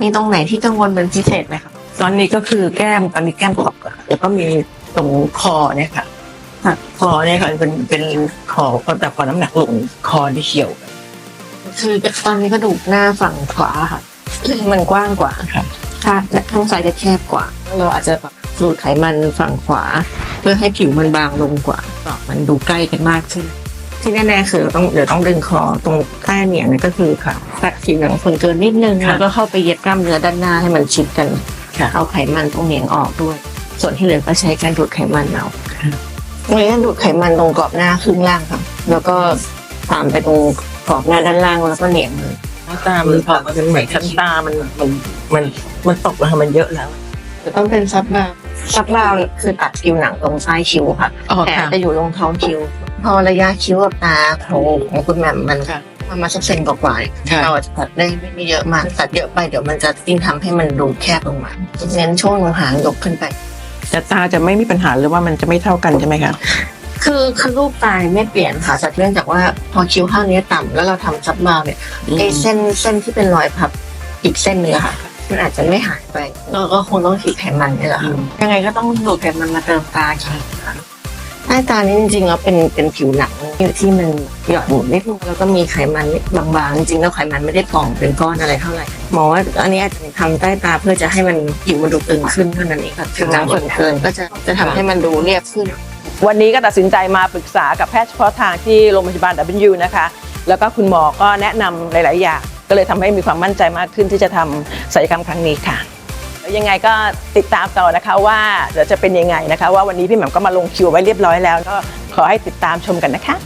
มีตรงไหนที่กังวลเป็นพิเศษไหมคะตอนนี้ก็คือแก้มตอนนี้แก้มขอบอะแล้วก็มีตรงคอเนี่ยค่ะค่ะคอเนี่ยค่ะเป็นเป็นคอแต่พอน้ำหนักลงคอที่เขียว คือตอนนี้กระดูกหน้าฝั่งขวาค่ะ มันกว้างกว่าครับค่ะและข้างซ้ายจะแคบกว่า เราอาจจะแบบสูดไขมันฝั่งขวา เพื่อให้ผิวมันบางลงกว่าต่อมันดูใกล้กันมากขึ้น ที่แน่ๆคือต้องเดี๋ยวต้องดึงคอตรงใต้เหนียงนี่ก็คือค่ะตัดผิวหนังส่วนเกินนิดนึงค่ะ แล้วก็เข้าไปเย็บกล้ามเนื้อด้านหน้าให้มันชิดกันค่ะเอาไขมันตรงเหนียงออกด้วย ส่วนที่เหลือก็ใช้การดูดไขมันเอาตรงนี้ดูดไขมันตรงกรอบหน้าครึ่งล่างค่ะ แล้วก็ตามไปตรงกรอบหน้าด้านล่างแล้วก็เหนียงเลยตามันพอมันเหมือนชั้นตามันมันมันมันตกแล้วค่ะมันเยอะแล้วจะต้องเป็นซับบาวซับบาวคือตัดคิ้วหนังตรงใต้คิ้วค่ะอ๋อแต่ค่ะจะอยู่ตรงท้องคิ้ว พอระยะคิ้วกับตาของของคุณแหม่มมันค่ะ ประมาณสักเซนกว่าๆค่ะ เราอาจจะตัดได้ไม่เยอะมากตัดเยอะไปเดี๋ยวมันจะยิ่งทำให้มันดูแคบลงมาเน้นช่วงหางยกขึ้นไป แต่ตาจะไม่มีปัญหาหรือว่ามันจะไม่เท่ากันใช่ไหมคะ คือคือรูปตาไม่เปลี่ยนค่ะแต่เนื่องจากว่าพอคิ้วข้างนี้ต่ำแล้วเราทำซับบาวเนี่ยไอ้เส้นเส้นที่เป็นรอยพับอีกเส้นเนื้อะค่ะ มันอาจจะไม่หายไปเราก็คงต้องฉีดไขมันนี่แหละค่ะยังไงก็ต้องดูดไขมันมาเติมตาค่ะใต้ตานี่จริงๆแล้วเป็นเป็นผิวหนังที่มันหย่อนนิดนึงแล้วก็มีไขมันบางๆจริงๆแล้วไขมันไม่ได้ป่องเป็นก้อนอะไรเท่าไหร่หมอว่าอันนี้อาจจะทำใต้ตาเพื่อจะให้มันผิวมันดูตึงขึ้นเท่านั้นเองค่ะผิวหนังส่วนเกินก็จะจะทำให้มันดูเรียบขึ้น วันนี้ก็ตัดสินใจมาปรึกษากับแพทย์เฉพาะทางที่โรงพยาบาล W นะคะ แล้วก็คุณหมอก็แนะนำหลาย ๆ อย่างก็เลยทำให้มีความมั่นใจมากขึ้นที่จะทำศัลยกรรมครั้งนี้ค่ะแล้ว ยังไงก็ติดตามต่อนะคะว่าเดี๋ยวจะเป็นยังไงนะคะ ว่าวันนี้พี่แหม่มก็มาลงคิวไว้เรียบร้อยแล้ว ก็ขอให้ติดตามชมกันนะคะ